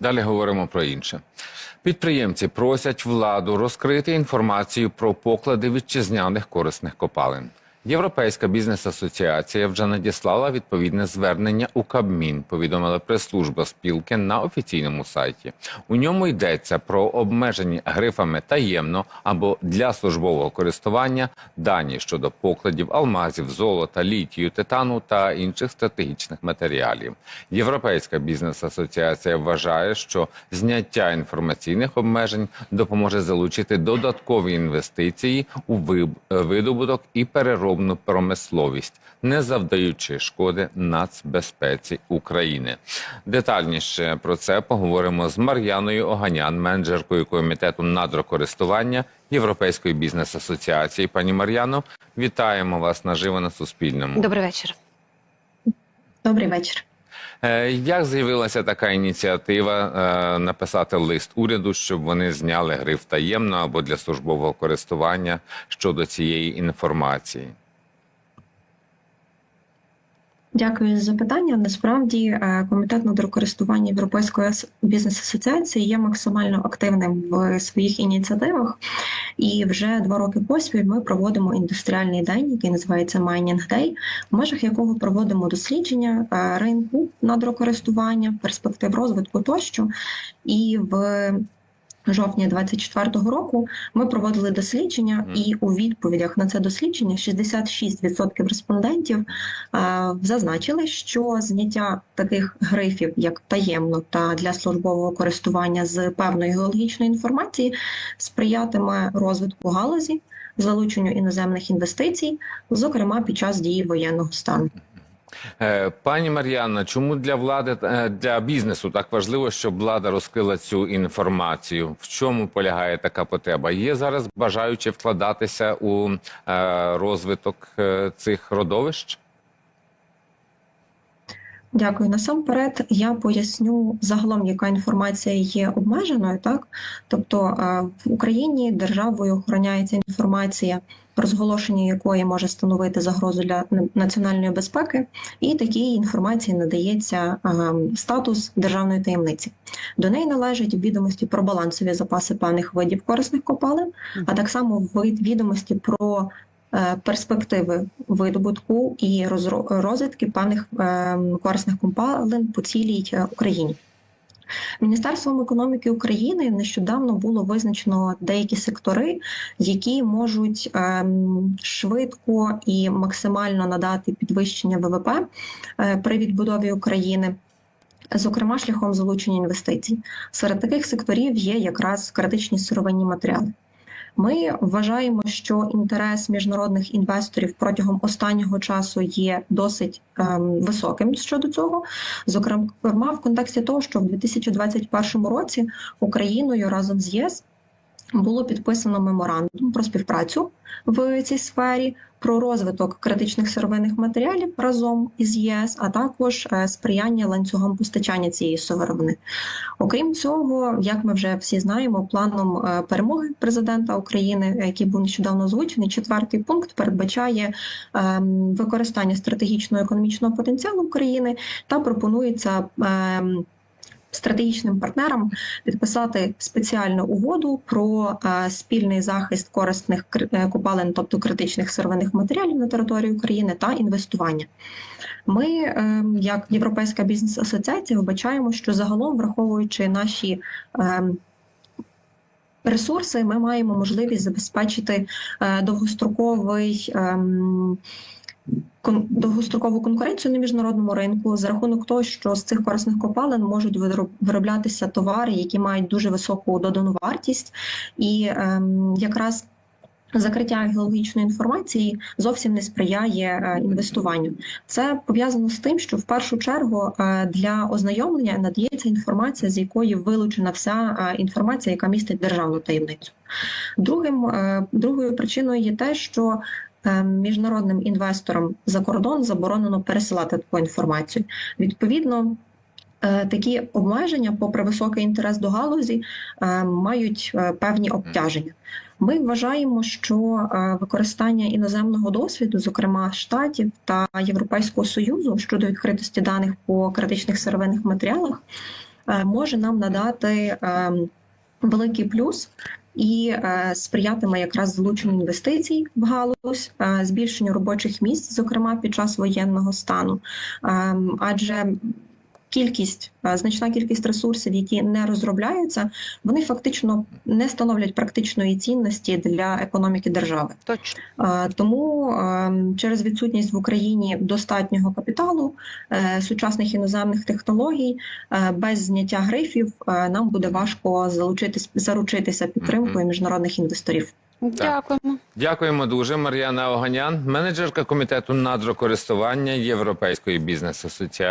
Далі говоримо про інше. Підприємці просять владу розкрити інформацію про поклади вітчизняних корисних копалин. Європейська бізнес-асоціація вже надіслала відповідне звернення у Кабмін. Повідомила прес-служба спілки на офіційному сайті. У ньому йдеться про обмежені грифами таємно або для службового користування дані щодо покладів алмазів, золота, літію, титану та інших стратегічних матеріалів. Європейська бізнес-асоціація вважає, що зняття інформаційних обмежень допоможе залучити додаткові інвестиції у видобуток і переробну промисловість, не завдаючи шкоди нацбезпеці України. Детальніше про це поговоримо з Мар'яною Оганян, менеджеркою комітету надрокористування Європейської бізнес-асоціації. Пані Мар'яно, вітаємо вас наживо на Суспільному. Добрий вечір. Добрий вечір. Е, Як з'явилася така ініціатива е, написати лист уряду, щоб вони зняли гриф таємно або для службового користування щодо цієї інформації? Дякую за запитання. Насправді, е, комітет надрокористування Європейської бізнес-асоціації є максимально активним в своїх ініціативах, і вже два роки поспіль ми проводимо індустріальний день, який називається Mining Day, в межах якого проводимо дослідження е, ринку надрокористування, перспектив розвитку тощо. І в жовтні 24-го року ми проводили дослідження, і у відповідях на це дослідження 66% респондентів е, зазначили, що зняття таких грифів, як таємно та для службового користування з певної геологічної інформації, сприятиме розвитку галузі, залученню іноземних інвестицій, зокрема під час дії воєнного стану. Е, Пані Мар'яна, чому для влади е, для бізнесу так важливо, щоб влада розкрила цю інформацію? В чому полягає така потреба? Є зараз бажаючі вкладатися у е, розвиток цих родовищ? Дякую. Насамперед я поясню загалом, яка інформація є обмеженою. Так, тобто е, в Україні державою охороняється інформація, розголошення якої може становити загрозу для національної безпеки, і такій інформації надається е, статус державної таємниці. До неї належать відомості про балансові запаси певних видів корисних копалин, а так само відомості про перспективи видобутку і розвитки певних е, корисних копалин по цілій е, Україні. Міністерством економіки України нещодавно було визначено деякі сектори, які можуть швидко і максимально надати підвищення ВВП е, при відбудові України. Зокрема, шляхом залучення інвестицій. Серед таких секторів є якраз критичні сировинні матеріали. Ми вважаємо, що інтерес міжнародних інвесторів протягом останнього часу є досить ем, високим щодо цього. Зокрема, в контексті того, що в 2021 році Україною разом з ЄС було підписано меморандум про співпрацю в цій сфері, про розвиток критичних сировинних матеріалів разом із ЄС, а також е, сприяння ланцюгам постачання цієї сировини. Окрім цього, як ми вже всі знаємо, планом е, перемоги президента України, який був нещодавно озвучений, четвертий пункт передбачає ем, використання стратегічного економічного потенціалу України та пропонується. Ем, Стратегічним партнерам підписати спеціальну угоду про е, спільний захист корисних е, копалин, тобто критичних сировинних матеріалів на території України та інвестування. Ми, е, як Європейська бізнес-асоціація, вбачаємо, що загалом, враховуючи наші е, ресурси, ми маємо можливість забезпечити е, довгостроковий. Довгострокову конкуренцію на міжнародному ринку за рахунок того, що з цих корисних копалин можуть вироб- вироблятися товари, які мають дуже високу додану вартість, і ем, якраз закриття геологічної інформації зовсім не сприяє е, інвестуванню. Це пов'язано з тим, що в першу чергу е, для ознайомлення надається інформація, з якої вилучена вся е, інформація, яка містить державну таємницю. Другим другою причиною є те, що міжнародним інвесторам за кордон заборонено пересилати таку інформацію. Відповідно. е, Такі обмеження, попри високий інтерес до галузі, е, мають е, певні обтяження. Ми вважаємо, що е, використання іноземного досвіду, зокрема штатів та Європейського союзу щодо відкритості даних по критичних сировинних матеріалах, е, може нам надати е, великий плюс. І е, сприятиме якраз залученню інвестицій в галузь, е, збільшенню робочих місць, зокрема під час воєнного стану. Е, адже кількість, е, значна кількість ресурсів, які не розробляються, вони фактично не становлять практичної цінності для економіки держави. Точно. Е, Тому е, через відсутність в Україні достатнього капіталу, сучасних іноземних технологій, без зняття грифів нам буде важко залучитись, заручитися підтримкою міжнародних інвесторів. Дякуємо. Дякуємо дуже. Мар'яна Оганян, менеджерка комітету надрокористування Європейської бізнес асоціації.